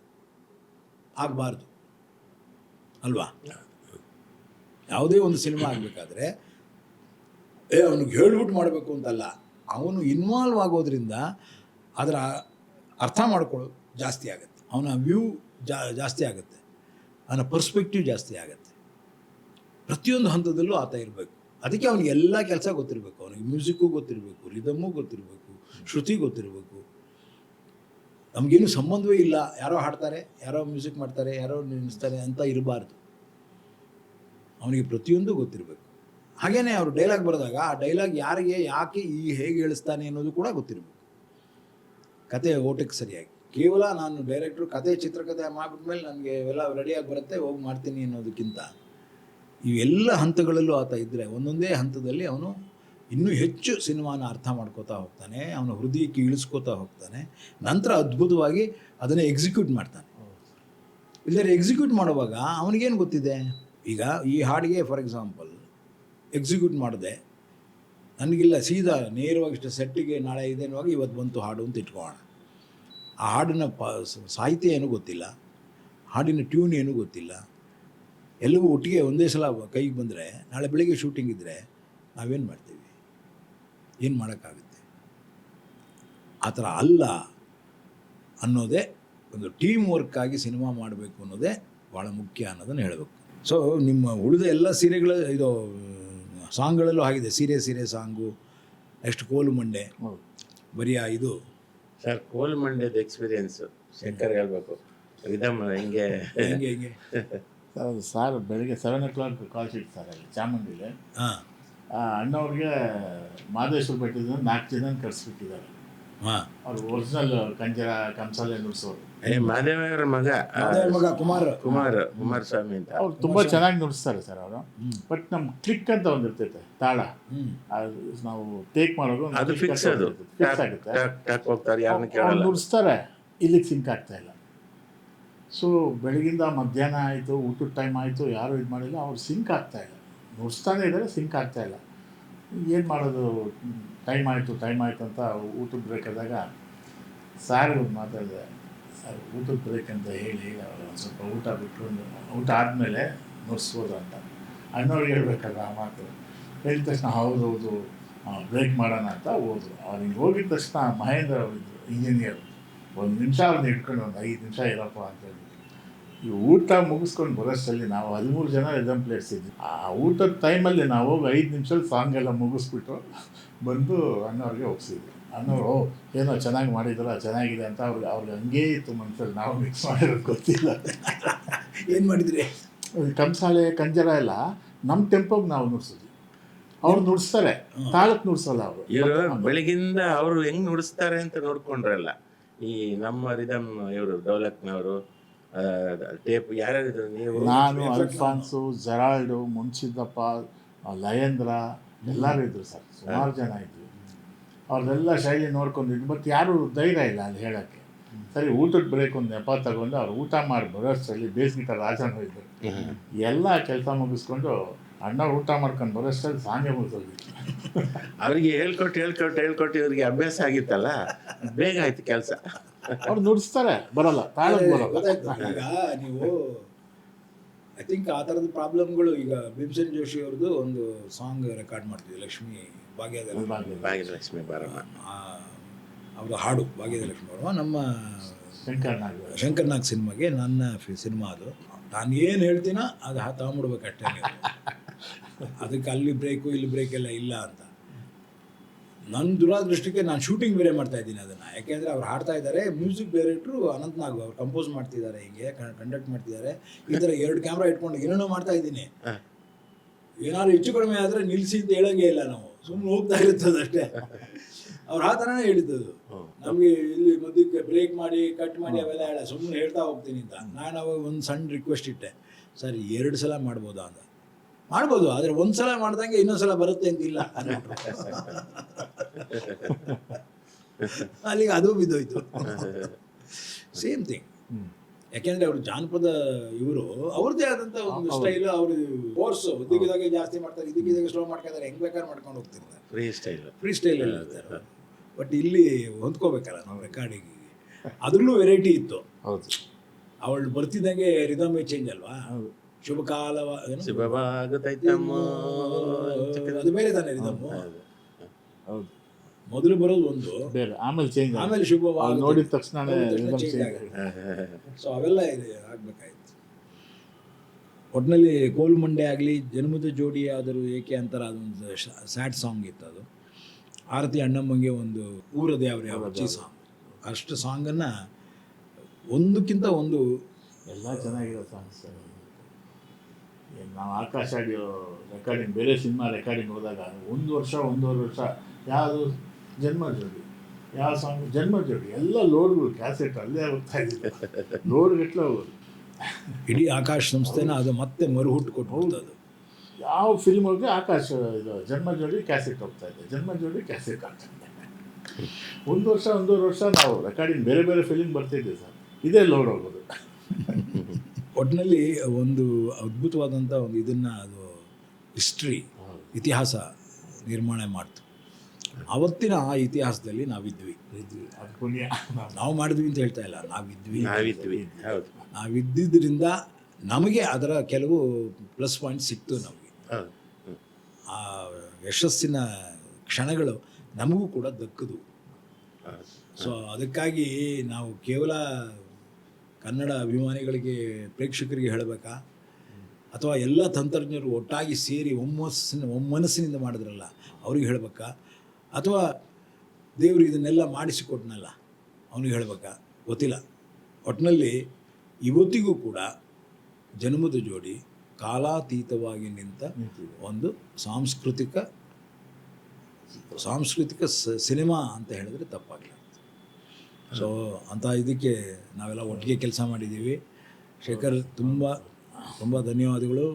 ಆಗಬಾರ್ದು. ಅಲ್ವಾ? ಯಾವುದೇ ಒಂದು ಸಿನಿಮಾ ಆಗಬೇಕಾದ್ರೆ, ಏ, ಅವ್ನಿಗೆ ಹೇಳ್ಬಿಟ್ಟು ಮಾಡಬೇಕು ಅಂತಲ್ಲ. ಅವನು ಇನ್ವಾಲ್ವ್ ಆಗೋದ್ರಿಂದ ಅದರ ಅರ್ಥ ಮಾಡ್ಕೊಳ್ಳೋದು ಜಾಸ್ತಿ ಆಗುತ್ತೆ. ಅವನ ವ್ಯೂ ಜಾಸ್ತಿ ಆಗುತ್ತೆ. ಅವನ ಪರ್ಸ್ಪೆಕ್ಟಿವ್ ಜಾಸ್ತಿ ಆಗುತ್ತೆ. ಪ್ರತಿಯೊಂದು ಹಂತದಲ್ಲೂ ಆತ ಇರಬೇಕು. ಅದಕ್ಕೆ ಅವನಿಗೆ ಎಲ್ಲ ಕೆಲಸ ಗೊತ್ತಿರಬೇಕು. ಅವನಿಗೆ ಮ್ಯೂಸಿಕ್ಕು ಗೊತ್ತಿರಬೇಕು ರಿದಮ್ಮು ಗೊತ್ತಿರಬೇಕು, ಶ್ರುತಿ ಗೊತ್ತಿರಬೇಕು. ನಮಗೇನು ಸಂಬಂಧವೇ ಇಲ್ಲ. ಯಾರೋ ಹಾಡ್ತಾರೆ, ಯಾರೋ ಮ್ಯೂಸಿಕ್ ಮಾಡ್ತಾರೆ, ಯಾರೋ ನಿಲ್ಲಿಸ್ತಾರೆ ಅಂತ ಇರಬಾರ್ದು. ಅವನಿಗೆ ಪ್ರತಿಯೊಂದು ಗೊತ್ತಿರಬೇಕು. ಹಾಗೇನೆ ಅವರು ಡೈಲಾಗ್ ಬರೆದಾಗ ಆ ಡೈಲಾಗ್ ಯಾರಿಗೆ, ಯಾಕೆ, ಈ ಹೇಗೆ ಹೇಳಿಸ್ತಾನೆ ಅನ್ನೋದು ಕೂಡ ಗೊತ್ತಿರಬೇಕು. ಕತೆ ಓಟಕ್ಕೆ ಸರಿಯಾಗಿ. ಕೇವಲ ನಾನು ಡೈರೆಕ್ಟ್ರು ಕತೆ ಚಿತ್ರಕಥೆ ಮಾಡಿಬಿಟ್ಮೇಲೆ ನನಗೆ ಇವೆಲ್ಲ ರೆಡಿಯಾಗಿ ಬರುತ್ತೆ, ಹೋಗಿ ಮಾಡ್ತೀನಿ ಅನ್ನೋದಕ್ಕಿಂತ ಇವೆಲ್ಲ ಹಂತಗಳಲ್ಲೂ ಆತ ಇದ್ದರೆ ಒಂದೊಂದೇ ಹಂತದಲ್ಲಿ ಅವನು ಇನ್ನೂ ಹೆಚ್ಚು ಸಿನಿಮಾನ ಅರ್ಥ ಮಾಡ್ಕೋತಾ ಹೋಗ್ತಾನೆ, ಅವನ ಹೃದಯಕ್ಕೆ ಇಳಿಸ್ಕೋತಾ ಹೋಗ್ತಾನೆ, ನಂತರ ಅದ್ಭುತವಾಗಿ ಅದನ್ನೇ ಎಕ್ಸಿಕ್ಯೂಟ್ ಮಾಡ್ತಾನೆ. ಇಲ್ಲದ್ರೆ ಎಕ್ಸಿಕ್ಯೂಟ್ ಮಾಡುವಾಗ ಅವನಿಗೇನು ಗೊತ್ತಿದೆ? ಈಗ ಈ ಹಾಡಿಗೆ ಫಾರ್ ಎಕ್ಸಾಂಪಲ್ ಎಕ್ಸಿಕ್ಯೂಟ್ ಮಾಡಿದೆ. ನನಗಿಲ್ಲ, ಸೀದಾ ನೇರವಾಗಿ ಇಷ್ಟು ಸೆಟ್ಟಿಗೆ ನಾಳೆ ಇದೆ ಅನ್ನುವಾಗ ಇವತ್ತು ಬಂತು ಹಾಡು ಅಂತ ಇಟ್ಕೊಳ್ಳೋಣ ಆ ಹಾಡಿನ ಪ, ಸಾಹಿತ್ಯ ಏನೂ ಗೊತ್ತಿಲ್ಲ, ಹಾಡಿನ ಟ್ಯೂನ್ ಏನೂ ಗೊತ್ತಿಲ್ಲ. ಎಲ್ಲವೂ ಒಟ್ಟಿಗೆ ಒಂದೇ ಸಲ ಕೈಗೆ ಬಂದರೆ, ನಾಳೆ ಬೆಳಿಗ್ಗೆ ಶೂಟಿಂಗ್ ಇದ್ದರೆ ನಾವೇನು ಮಾಡ್ತೀವಿ? ಏನು ಮಾಡೋಕ್ಕಾಗುತ್ತೆ? ಆ ಥರ ಅಲ್ಲ ಅನ್ನೋದೇ ಒಂದು ಟೀಮ್ ವರ್ಕಾಗಿ ಸಿನಿಮಾ ಮಾಡಬೇಕು ಅನ್ನೋದೇ ಭಾಳ ಮುಖ್ಯ ಅನ್ನೋದನ್ನು ಹೇಳಬೇಕು. ಸೊ ನಿಮ್ಮ ಉಳಿದ ಎಲ್ಲ ಸೀರೆಗಳ ಇದು ಸಾಂಗ್ಗಳಲ್ಲೂ ಆಗಿದೆ ಸೀರೆ ಸೀರೆ ಸಾಂಗು ನೆಕ್ಸ್ಟ್ ಕೋಲು ಮಂಡೆ. ಬರೀ ಇದು. ಸರ್ ಕೋಲ್ ಮಂಡ್ಯದ ಎಕ್ಸ್ಪೀರಿಯನ್ಸ್ ಶಂಕರ್ ಹೇಳ್ಬೇಕು. ವಿಧಮ ಹೆಂಗೆ. ಹೆಂಗೆ ಹೆಂಗೆ. ಸರ್ ಸಾರ್ ಬೆಳಿಗ್ಗೆ seven o'clock call sheet sir ಅಲ್ಲಿ ಚಾಮುಂಡಿಲಿ. ಹಾಂ. ಅಣ್ಣವ್ರಿಗೆ ಮಾದೇಶ್ವರ ಬೆಟ್ಟದಿಂದ ನಾಲ್ಕು ಜನ ಕರೆಸ್ಬಿಟ್ಟಿದ್ದಾರೆ. ಅವ್ರು ಒರಿಜಿನಲ್ ಕಂಜರ ಕಂಸಾಲೆ ನುಡ್ಸೋರು. ಏ ಮಾದೇವರ ಮಗ ಆ, ಮಗ ಕುಮಾರ್. ಕುಮಾರ್ ಕುಮಾರಸ್ವಾಮಿ ಅಂತ. ಅವ್ರು ತುಂಬ ಚೆನ್ನಾಗಿ ನುಡಿಸ್ತಾರೆ ಸರ್ ಅವರು. ಬಟ್ ನಮ್ಮ ಕ್ಲಿಕ್ ಅಂತ ಒಂದು ಇರ್ತೈತೆ ತಾಳ. ಅದು ನಾವು ಟೇಕ್ ಮಾಡೋದು ಅದು ಫಿಕ್ಸ್ ಅದು. ಫಿಕ್ಸ್ ಆಗುತ್ತೆ. ಟಾಕ್ ಹೋಗ್ತಾರೆ ಯಾರನ್ನ ಅವ್ರು ಕೇಳಲ್ಲ. ನುಡಿಸ್ತಾರೆ ಇಲ್ಲಿಗೆ ಸಿಂಕ್ ಆಗ್ತಾ ಇಲ್ಲ. ಸೊ ಬೆಳಗಿಂದ ಮಧ್ಯಾಹ್ನ ಆಯಿತು ಊಟದ ಟೈಮ್ ಆಯಿತು ಯಾರು ಇದು ಮಾಡಿಲ್ಲ ಅವ್ರು ಸಿಂಕ್ ಆಗ್ತಾ ಇಲ್ಲ. ನುಡಿಸ್ತಾನೆ ಇದ್ದಾರೆ ಸಿಂಕ್ ಆಗ್ತಾ ಇಲ್ಲ. ಏನು ಮಾಡೋದು? ಟೈಮ್ ಆಯಿತು ಟೈಮ್ ಆಯಿತು ಅಂತ ಊಟದ ಬ್ರೇಕ್ ಆದಾಗ ಸಾರ್ ಮಾತಾಡಿದೆ ಸರ್ ಊಟದ ಬ್ರೇಕ್ ಅಂತ ಹೇಳಿ ಒಂದು ಸ್ವಲ್ಪ ಊಟ ಬಿಟ್ಟು ಊಟ ಆದಮೇಲೆ ನುಡಿಸ್ಬೋದು ಅಂತ. ಅಣ್ಣವ್ರಿಗೆ ಹೇಳ್ಬೇಕಲ್ಲ ಆ ಮಾತು? ಹೇಳಿದ ತಕ್ಷಣ ಹೌದು ಹೌದು ಬ್ರೇಕ್ ಮಾಡೋಣ ಅಂತ ಹೋದ್ರು. ಅವ್ರು ಹಿಂಗೆ ಹೋಗಿದ ತಕ್ಷಣ ಮಹೇಂದ್ರ ಅವರು ಇಂಜಿನಿಯರ್ ಒಂದು ನಿಮಿಷ ಅವ್ರನ್ನ ಇಟ್ಕೊಂಡು ಒಂದು ಐದು ನಿಮಿಷ ಇರಪ್ಪ ಅಂತ ಹೇಳ್ಬಿಟ್ಟು ಈ ಊಟ ಮುಗಿಸ್ಕೊಂಡು ಬರೋಷ್ಟರಲ್ಲಿ ನಾವು ಹದಿಮೂರು ಜನ ಎಕ್ಸಾಮ್ ಪ್ಲೇಟ್ಸ್ ಇದ್ವಿ. ಆ ಊಟದ ಟೈಮಲ್ಲಿ ನಾವು ಹೋಗಿ ಐದು ನಿಮಿಷದಲ್ಲಿ ಸಾಂಗ್ ಎಲ್ಲ ಮುಗಿಸ್ಬಿಟ್ಟು ಬಂದು ಅಣ್ಣವ್ರಿಗೆ ಒಪ್ಸಿದ್ವಿ. ಅಣ್ಣವ್ರು ಓ ಏನೋ ಚೆನ್ನಾಗಿ ಮಾಡಿದ್ರ ಚೆನ್ನಾಗಿದೆ ಅಂತ ಅವ್ರಿಗೆ ಅವ್ರಿಗೆ ಹಂಗೇ ಇತ್ತು ಮನಸ್ಸಲ್ಲಿ ನಾವು ಮಿಕ್ಸ್ ಮಾಡಿರೋದು ಗೊತ್ತಿಲ್ಲ. ಏನು ಮಾಡಿದ್ರಿ? ಕಂಸಾಳೆ ಕಂಜರ ಎಲ್ಲ ನಮ್ಮ ಟೆಂಪೋಗೆ ನಾವು ನುಡ್ಸಿದ್ವಿ. ಅವ್ರು ನುಡಿಸ್ತಾರೆ ತಾಳಕ್ಕೆ ನುಡ್ಸಲ್ಲ ಅವರು. ಇವರು ಬೆಳಗಿಂದ ಅವರು ಹೆಂಗ್ ನುಡಿಸ್ತಾರೆ ಅಂತ ನೋಡ್ಕೊಂಡ್ರಲ್ಲ. ಈ ನಮ್ಮ ರಿದಮ್ ಇವರು ಡೌಲಕ್ನವರು ಟೇಪ್ ಯಾರ್ಯಾರಿದ್ರು ನೀವು? ನಾನು ಅಲ್ಫಾನ್ಸು ಜೆರಾಲ್ಡು ಮುನ್ಸಿದ್ದಪ್ಪ ಲಯೇಂದ್ರ ಎಲ್ಲರೂ ಇದ್ರು ಸರ್ ಸುಮಾರು ಜನ ಇದ್ದರು ಅವ್ರನ್ನೆಲ್ಲ ಶೈಲಿ ನೋಡ್ಕೊಂಡಿದ್ದು ಬಟ್ ಯಾರು ಧೈರ್ಯ ಇಲ್ಲ ಅಲ್ಲಿ ಹೇಳೋಕ್ಕೆ. ಸರಿ ಊಟದ ಬ್ರೇಕ್ ಒಂದು ನೆಪ ತಗೊಂಡು ಅವ್ರು ಊಟ ಮಾಡಿ ಬರೋಷ್ಟರಲ್ಲಿ ಬೇಸಿಗೆ ರಾಜನು ಇದ್ರು. ಎಲ್ಲ ಕೆಲಸ ಮುಗಿಸ್ಕೊಂಡು ಅಣ್ಣ ಊಟ ಮಾಡ್ಕೊಂಡು ಬರೋಷ್ಟರಲ್ಲಿ ಸಾಂಗೆ ಮುಗಿಸೋದು ಅವರಿಗೆ ಹೇಳ್ಕೊಟ್ಟು ಹೇಳ್ಕೊಟ್ಟು ಹೇಳ್ಕೊಟ್ಟು ಇವ್ರಿಗೆ ಅಭ್ಯಾಸ ಆಗಿತ್ತಲ್ಲ? ಬೇಗ ಆಯ್ತು ಕೆಲಸ. ಅವ್ರು ನುಡಿಸ್ತಾರೆ ಬರಲ್ಲ ತಾಳಕ್ಕೆ ಬರಲ್ಲ. ಈಗ ನೀವು ಐ ಥಿಂಕ್ ಆ ಥರದ ಪ್ರಾಬ್ಲಮ್ಗಳು ಈಗ ಭೀಮಸೇನ್ ಜೋಶಿ ಅವ್ರದ್ದು ಒಂದು ಸಾಂಗ್ ರೆಕಾರ್ಡ್ ಮಾಡ್ತೀವಿ ಲಕ್ಷ್ಮಿ ಭಾಗ್ಯದ ಲಕ್ಷ್ಮಿ. ಬಾರಮ್ಮ. ಅವ್ರದ್ದು ಹಾಡು ಭಾಗ್ಯದ ಲಕ್ಷ್ಮಿ ಬರುವ ನಮ್ಮ ಶಂಕರ್ನಾಗ್ ಶಂಕರ್ನಾಗ್ ಸಿನಿಮಾಗೆ ನನ್ನ ಸಿನಿಮಾ ಅದು. ನಾನು ಏನು ಹೇಳ್ತೀನೋ ಅದು ಹಾ ತಗೊಂಬಿಡ್ಬೇಕು ಅಷ್ಟೇ. ಅದಕ್ಕೆ ಅಲ್ಲಿ ಬ್ರೇಕು ಇಲ್ಲಿ ಬ್ರೇಕ್ ಎಲ್ಲ ಇಲ್ಲ ಅಂತ. ನನ್ನ ದುರಾದೃಷ್ಟಕ್ಕೆ ನಾನು ಶೂಟಿಂಗ್ ಬೇರೆ ಮಾಡ್ತಾ ಇದ್ದೀನಿ ಅದನ್ನು. ಯಾಕೆಂದರೆ ಅವ್ರು ಹಾಡ್ತಾ ಇದ್ದಾರೆ ಮ್ಯೂಸಿಕ್ ಡೈರೆಕ್ಟ್ರು ಅನಂತ್ ನಾಗ್ ಅವ್ರು ಕಂಪೋಸ್ ಮಾಡ್ತಿದ್ದಾರೆ ಹಿಂಗೆ ಕಂಡಕ್ಟ್ ಮಾಡ್ತಿದ್ದಾರೆ. ಈ ಥರ ಎರಡು ಕ್ಯಾಮ್ರಾ ಇಟ್ಕೊಂಡು ಏನೇನೋ ಮಾಡ್ತಾ ಇದ್ದೀನಿ. ಏನಾದ್ರು ಹೆಚ್ಚು ಕಡಿಮೆ ಆದರೆ ನಿಲ್ಲಿಸಿ ಅಂತ ಹೇಳಂಗೆ ಇಲ್ಲ ನಾವು. ಸುಮ್ಮನೆ ಹೋಗ್ತಾ ಇರ್ತದೆ ಅಷ್ಟೇ. ಅವ್ರು ಆ ಥರನೇ ಹೇಳಿದ್ದದು. ನಮಗೆ ಇಲ್ಲಿ ಮಧ್ಯಕ್ಕೆ ಬ್ರೇಕ್ ಮಾಡಿ ಕಟ್ ಮಾಡಿ ಅವೆಲ್ಲ ಹೇಳ ಸುಮ್ಮನೆ ಹೇಳ್ತಾ ಹೋಗ್ತೀನಿ ಅಂತ. ನಾನು ಅವಾಗ ಒಂದು ಸಣ್ಣ ರಿಕ್ವೆಸ್ಟ್ ಇಟ್ಟೆ. ಸರ್ ಎರಡು ಸಲ ಮಾಡ್ಬೋದಾ ಅಂತ. ಮಾಡ್ಬೋದು ಆದರೆ ಒಂದ್ಸಲ ಮಾಡ್ದಂಗೆ ಇನ್ನೊಂದ್ಸಲ ಬರುತ್ತೆ ಅಂತಿಲ್ಲ ಅಲ್ಲಿಗೆ ಅದು ಬಿದ್ದೋಯ್ತು. Same thing. ಯಾಕೆಂದ್ರೆ ಅವರು ಜಾನಪದ ಇವರು ಅವ್ರದ್ದೇ ಆದಂತ ಒಂದು. ಸ್ಟೈಲ್ ಅವರು ಕೋರ್ಸ್ ಇದಕ್ಕಿದಾಗೆ ಜಾಸ್ತಿ ಮಾಡ್ತಾರೆ ಇದಕ್ಕಿದಾಗೆ ಸ್ಲೋ ಮಾಡ್ಕೊತಾರೆ ಹೆಂಗ್ ಬೇಕಾದ್ರೆ ಮಾಡ್ಕೊಂಡು ಹೋಗ್ತಿರ್ತಾರೆ. Free style free style but ಇಲ್ಲಿ ಹೊಂದ್ಕೋಬೇಕಲ್ಲ ನಾವು ರೆಕಾರ್ಡಿಂಗ್ ಅದ್ರಲ್ಲೂ ವೆರೈಟಿ ಇತ್ತು. ಹೌದು. ಅವಳು ಬರ್ತಿದ್ದಂಗೆ ರಿದಮೇ ಚೇಂಜ್ ಅಲ್ವಾ? ಶುಭ ಕಾಲವ ಅದು ಬೇರೆ ತಾನೇ ಇದಮ್ಮ ಹೌದು ಮೊದಲು ಬರೋದು ಒಂದು. ಬೇರೆ ಆಮೇಲೆ ಚೇಂಜ್ ಆಮೇಲೆ ಶುಭವಾಗ ನೋಡಿದ ತಕ್ಷಣ ಸೊ ಅವೆಲ್ಲ ಇದೆ ಆಗ್ಬೇಕಾಯ್ತು. ಒಟ್ಟಿನಲ್ಲಿ ಕೋಲು ಮಂಡೆ ಆಗಲಿ ಜನ್ಮದ ಜೋಡಿ ಆದರೂ ಏಕೆ ಅಂತಾರ ಅದೊಂದು ಸ್ಯಾಡ್ ಸಾಂಗ್ ಇತ್ತು ಅದು. ಆರತಿ ಅಣ್ಣಮ್ಮಂಗೆ ಒಂದು ಊರದ ಯಾವ ಯಾವ ಸಾಂಗ್ ಅಷ್ಟು ಸಾಂಗನ್ನು ಒಂದಕ್ಕಿಂತ ಒಂದು ಎಲ್ಲ ಚೆನ್ನಾಗಿರೋ ಸಾಂಗ್ಸ್ ನಾವು ಆಕಾಶ ಆಡಿಯೋ ರೆಕಾರ್ಡಿಂಗ್ ಬೇರೆ ಸಿನಿಮಾ ರೆಕಾರ್ಡಿಂಗ್ ಹೋದಾಗ ಒಂದು ವರ್ಷ ಒಂದೂವರೆ ವರ್ಷ ಯಾವುದು? ಜನ್ಮ ಜೋಡಿ. ಯಾವ ಸಾಂಗ್ ಜನ್ಮ ಜೋಡಿ. ಎಲ್ಲ ಲೋಡ್ಗಳು ಕ್ಯಾಸೆಟ್ ಅಲ್ಲೇ ಹೋಗ್ತಾ ಇದ್ದಿದ್ದು ಲೋಡ್ಗಟ್ಲೆ ಹೋಗೋದು. ಇಡೀ ಆಕಾಶ ಸಂಸ್ಥೆನ ಅದು ಮತ್ತೆ ಮರುಹುಟ್ಟು ಕೊಟ್ಟು ಅದು ಯಾವ ಫಿಲ್ಮ್ ಹೋಗಿ ಆಕಾಶ ಇದು ಜನ್ಮ ಜೋಡಿ ಕ್ಯಾಸೆಟ್ ಹೋಗ್ತಾ ಇದೆ. ಜನ್ಮ ಜೋಡಿ ಕ್ಯಾಸೆಟ್ ಆಗ್ತಾ ಇದೆ. ಒಂದು ವರ್ಷ ಒಂದೂವರೆ ವರ್ಷ ನಾವು ರೆಕಾರ್ಡಿಂಗ್ ಬೇರೆ ಬೇರೆ ಫಿಲಿಮ್ ಬರ್ತಿದ್ದೆ ಸರ್. ಇದೇ ಲೋಡ್ ಹೋಗೋದು. ಒಟ್ಟಿನಲ್ಲಿ ಒಂದು ಅದ್ಭುತವಾದಂಥ ಒಂದು ಇದನ್ನು ಅದು ಹಿಸ್ಟ್ರಿ ಇತಿಹಾಸ ನಿರ್ಮಾಣ ಮಾಡ್ತು. ಅವತ್ತಿನ ಆ ಇತಿಹಾಸದಲ್ಲಿ ನಾವಿದ್ವಿ. ನಾವು ಮಾಡಿದ್ವಿ ಅಂತ ಹೇಳ್ತಾ ಇಲ್ಲ. ನಾವಿದ್ವಿ. ನಾವಿದ್ವಿ. ಹೌದು. ನಾವಿದ್ದಿದ್ದರಿಂದ ನಮಗೆ ಅದರ ಕೆಲವು ಪ್ಲಸ್ ಪಾಯಿಂಟ್ ಸಿಕ್ತು ನಮಗೆ. ಆ ಯಶಸ್ಸಿನ ಕ್ಷಣಗಳು ನಮಗೂ ಕೂಡ ದಕ್ಕದು. ಸೊ ಅದಕ್ಕಾಗಿ ನಾವು ಕೇವಲ ಕನ್ನಡ ಅಭಿಮಾನಿಗಳಿಗೆ ಪ್ರೇಕ್ಷಕರಿಗೆ ಹೇಳಬೇಕಾ? ಅಥವಾ ಎಲ್ಲ ತಂತ್ರಜ್ಞರು ಒಟ್ಟಾಗಿ ಸೇರಿ ಒಮ್ಮಸ್ಸಿನ ಒಮ್ಮನಸ್ಸಿನಿಂದ ಮಾಡಿದ್ರಲ್ಲ ಅವ್ರಿಗೆ ಹೇಳಬೇಕಾ? ಅಥವಾ ದೇವರು ಇದನ್ನೆಲ್ಲ ಮಾಡಿಸಿಕೊಟ್ನಲ್ಲ ಅವನಿಗೆ ಹೇಳಬೇಕಾ? ಗೊತ್ತಿಲ್ಲ. ಒಟ್ಟಿನಲ್ಲಿ ಇವತ್ತಿಗೂ ಕೂಡ ಜನ್ಮದ ಜೋಡಿ ಕಾಲಾತೀತವಾಗಿ ನಿಂತ ಒಂದು ಸಾಂಸ್ಕೃತಿಕ ಸಾಂಸ್ಕೃತಿಕ ಸ- ಸಿನಿಮಾ ಅಂತ ಹೇಳಿದ್ರೆ ತಪ್ಪಾಗಲ್ಲ. ಸೊ ಅಂತ ಇದಕ್ಕೆ ನಾವೆಲ್ಲ ಒಟ್ಟಿಗೆ ಕೆಲಸ ಮಾಡಿದ್ದೀವಿ. ಶೇಖರ್ ತುಂಬ ತುಂಬ ಧನ್ಯವಾದಗಳು.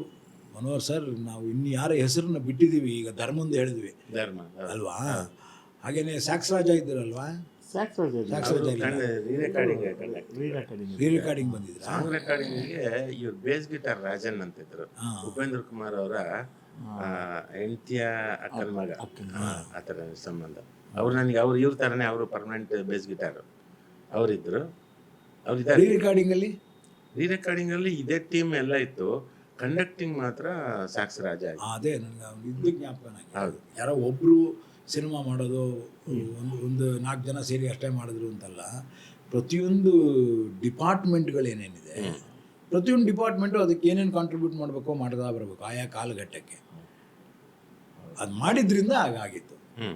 ಮನೋಹರ್ ಸರ್ ನಾವು ಇನ್ನು ಯಾರ ಹೆಸರನ್ನ ಬಿಟ್ಟಿದ್ದೀವಿ ಈಗ ಧರ್ಮಂದು ಹೇಳಿದ್ವಿ. ಧರ್ಮ ಅಲ್ವಾ? ಹಾಗೇನೆ ಸ್ಯಾಕ್ಸ್ ರಾಜ ಇದ್ದೀರಲ್ವಾ ರೆಕಾರ್ಡಿಂಗ್ ಬಂದಿದ್ರ? ಸಾಂಗ್ ರೆಕಾರ್ಡಿಂಗ್ಗೆ ಇವ್ರು ಬೇಸ್ ಗಿಟಾರ್ ರಾಜನ್ ಅಂತಿದ್ರು. ಹಾಂ. ಉಪೇಂದ್ರ ಕುಮಾರ್ ಅವರ ಹೆಂಡತಿಯ ಅಕ್ಕನ ಮಗ. ಆ, ಆ ಥರ ಸಂಬಂಧ. ಅವ್ರು ನನಗೆ ಅವ್ರು ಇವ್ರ ಥರನೇ ಅವರು ಪರ್ಮನೆಂಟ್ ಬೇಸ್ ಗಿಟಾರು ಅವರಿದ್ದರು ಅವ್ರಿದ್ದಾರೆ ರೀ ರೆಕಾರ್ಡಿಂಗಲ್ಲಿ ರೀ ರೆಕಾರ್ಡಿಂಗಲ್ಲಿ ಇದೇ ಟೀಮ್ ಎಲ್ಲ ಇತ್ತು. ಕಂಡಕ್ಟಿಂಗ್ ಮಾತ್ರ ಸಾಕ್ಸ್ ರಾಜ ಆಯ್ತು. ಅದೇ ನನಗೆ ಇದ್ದು ಜ್ಞಾಪಕನ ಹೌದು. ಯಾರೋ ಒಬ್ಬರು ಸಿನಿಮಾ ಮಾಡೋದು ಒಂದು ಒಂದು ನಾಲ್ಕು ಜನ ಸೇರಿ ಅಷ್ಟೇ ಮಾಡಿದ್ರು ಅಂತಲ್ಲ ಪ್ರತಿಯೊಂದು ಡಿಪಾರ್ಟ್ಮೆಂಟ್ಗಳೇನೇನಿದೆ ಪ್ರತಿಯೊಂದು ಡಿಪಾರ್ಟ್ಮೆಂಟು ಅದಕ್ಕೆ ಏನೇನು ಕಾಂಟ್ರಿಬ್ಯೂಟ್ ಮಾಡಬೇಕೋ ಮಾಡ್ತಾ ಬರಬೇಕು ಆಯಾ ಕಾಲಘಟ್ಟಕ್ಕೆ. ಅದು ಮಾಡಿದ್ರಿಂದ ಹಾಗಾಗಿತ್ತು ಹ್ಞೂ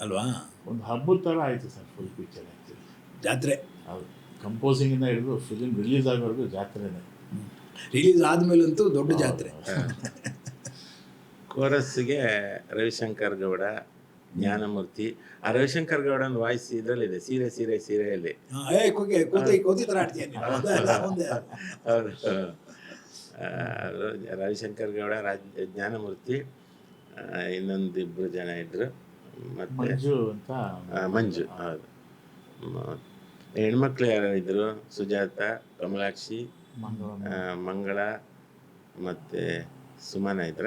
ಅಲ್ವಾ? ಒಂದು ಹಬ್ಬದ ಥರ ಆಯಿತು ಸರ್ ಫುಲ್ ಪಿಕ್ಚರ್ ಜಾತ್ರೆ. ಹೌದು. ಕಂಪೋಸಿಂಗಿಂದ ಹಿಡಿದು ಫಿಲಿಮ್ ರಿಲೀಸ್ ಆಗೋವರೆಗೂ ಜಾತ್ರೆನೇ. ರಿಲೀಸ್ ಆದಮೇಲಂತೂ ದೊಡ್ಡ ಜಾತ್ರೆ. ಕೋರಸ್ಗೆ ರವಿಶಂಕರ್ ಗೌಡ ಜ್ಞಾನಮೂರ್ತಿ. ಆ ರವಿಶಂಕರ್ ಗೌಡನ ವಾಯ್ಸ್ ಇದರಲ್ಲಿದೆ ಸೀರೆ ಸೀರೆ ಸೀರೆಯಲ್ಲಿ. ರವಿಶಂಕರ್ ಗೌಡ ರಾಜ್ ಜ್ಞಾನಮೂರ್ತಿ ಇನ್ನೊಂದು ಇಬ್ಬರು ಜನ ಇದ್ರು. ಮತ್ತೆ ಮಂಜು ಅಂತ ಮಂಜು ಹೌದು. ಹೆಣ್ಮಕ್ಳು ಯಾರಿದ್ರು ಇದ್ರು? ಸುಜಾತ ಕಮಲಾಕ್ಷಿ ಮಂಗಳ ಮತ್ತೆ ಸುಮನ ಇದ್ರ?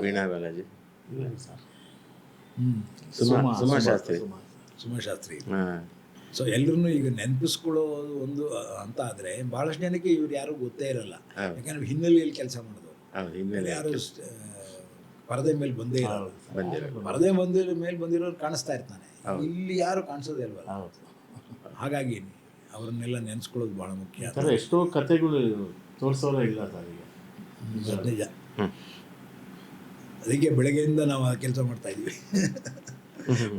ವೀಣಾ ಬಾಲಾಜಿ. ಇಲ್ಲ ಸರ್. ಹ್ಮ್. ಸುಮಾ ಸುಮಾ ಶಾಸ್ತ್ರಿ. ಸುಮಾ. ಶಾಸ್ತ್ರಿ. ಹಾ. ಸೊ ಎಲ್ಲರೂ ಈಗ ನೆನಪಿಸ್ಕೊಳ್ಳೋದು ಒಂದು ಅಂತ ಆದರೆ ಭಾಳಷ್ಟು ಜನಕ್ಕೆ ಇವ್ರು ಯಾರು ಗೊತ್ತೇ ಇರಲ್ಲ. ಯಾಕಂದ್ರೆ ಹಿನ್ನೆಲೆಯಲ್ಲಿ ಕೆಲಸ ಮಾಡೋದು. ಯಾರು ಪರದೆ ಮೇಲೆ ಬಂದೇ. ಬಂದಿರೋದು. ಪರದೆ ಬಂದಿರೋ ಮೇಲೆ ಬಂದಿರೋರು ಕಾಣಿಸ್ತಾ ಇರ್ತಾನೆ. ಇಲ್ಲಿ ಯಾರು ಕಾಣಿಸೋದೇ ಇಲ್ವಲ್ಲ. ಹೌದು. ಹಾಗಾಗಿ ಅವರನ್ನೆಲ್ಲ ನೆನೆಸ್ಕೊಳ್ಳೋದು ಭಾಳ ಮುಖ್ಯ. ಎಷ್ಟೋ ಕಥೆಗಳು ತೋರಿಸೋರೇ ಇಲ್ಲ ಸರ್ ಈಗ. ನಿಜ. ಅದಕ್ಕೆ ಬೆಳಗ್ಗೆಯಿಂದ ನಾವು ಕೆಲಸ ಮಾಡ್ತಾ ಇದ್ವಿ.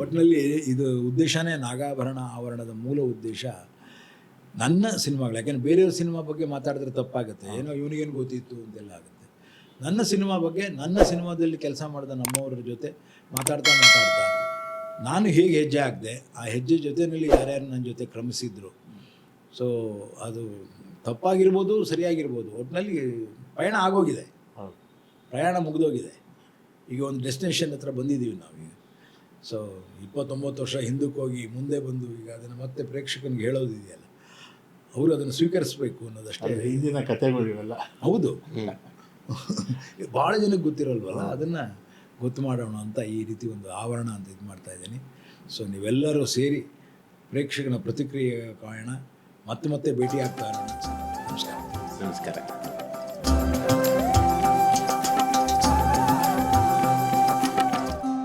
ಒಟ್ಟಿನಲ್ಲಿ ಇದು ಉದ್ದೇಶನೇ ನಾಗಾಭರಣ ಆವರಣದ ಮೂಲ ಉದ್ದೇಶ ನನ್ನ ಸಿನಿಮಾಗಳು. ಯಾಕೆಂದ್ರೆ ಬೇರೆಯವ್ರ ಸಿನಿಮಾ ಬಗ್ಗೆ ಮಾತಾಡಿದ್ರೆ ತಪ್ಪಾಗುತ್ತೆ. ಏನೋ ಇವನಿಗೇನು ಗೊತ್ತಿತ್ತು ಅಂತೆಲ್ಲ ಆಗುತ್ತೆ. ನನ್ನ ಸಿನಿಮಾ ಬಗ್ಗೆ ನನ್ನ ಸಿನಿಮಾದಲ್ಲಿ ಕೆಲಸ ಮಾಡಿದ ನಮ್ಮವರ ಜೊತೆ ಮಾತಾಡ್ತಾ ಮಾತಾಡ್ತಾ ನಾನು ಹೇಗೆ ಹೆಜ್ಜೆ ಹಾಕಿದೆ ಆ ಹೆಜ್ಜೆ ಜೊತೆಯಲ್ಲಿ ಯಾರ್ಯಾರು ನನ್ನ ಜೊತೆ ಕ್ರಮಿಸಿದ್ರು. ಸೊ ಅದು ತಪ್ಪಾಗಿರ್ಬೋದು ಸರಿಯಾಗಿರ್ಬೋದು ಒಟ್ಟಿನಲ್ಲಿ ಪ್ರಯಾಣ ಆಗೋಗಿದೆ. ಪ್ರಯಾಣ ಮುಗಿದೋಗಿದೆ. ಈಗ ಒಂದು ಡೆಸ್ಟಿನೇಷನ್ ಹತ್ರ ಬಂದಿದ್ದೀವಿ ನಾವೀಗ ಸೊ ಇಪ್ಪತ್ತೊಂಬತ್ತು ವರ್ಷ ಹಿಂದಕ್ಕೆ ಹೋಗಿ ಮುಂದೆ ಬಂದು ಈಗ ಅದನ್ನು ಮತ್ತೆ ಪ್ರೇಕ್ಷಕನಿಗೆ ಹೇಳೋದಿದೆಯಲ್ಲ ಅವರು ಅದನ್ನು ಸ್ವೀಕರಿಸಬೇಕು ಅನ್ನೋದಷ್ಟೇ. ಹಿಂದಿನ ಕಥೆಗಳು ಇವೆಲ್ಲ. ಹೌದು. ಭಾಳ ಜನಕ್ಕೆ ಗೊತ್ತಿರಲ್ವಲ್ಲ ಅದನ್ನು ಗೊತ್ತು ಮಾಡೋಣ ಅಂತ ಈ ರೀತಿ ಒಂದು ಆವರಣ ಅಂತ ಇದು ಮಾಡ್ತಾ ಇದ್ದೀನಿ. ಸೊ ನೀವೆಲ್ಲರೂ ಸೇರಿ ಪ್ರೇಕ್ಷಕನ ಪ್ರತಿಕ್ರಿಯೆ ಕಾರಣ ಮತ್ತೆ ಮತ್ತೆ ಭೇಟಿ ಆಗ್ತಾ ಇರೋಣ ನಮಸ್ಕಾರ. ನಮಸ್ಕಾರ.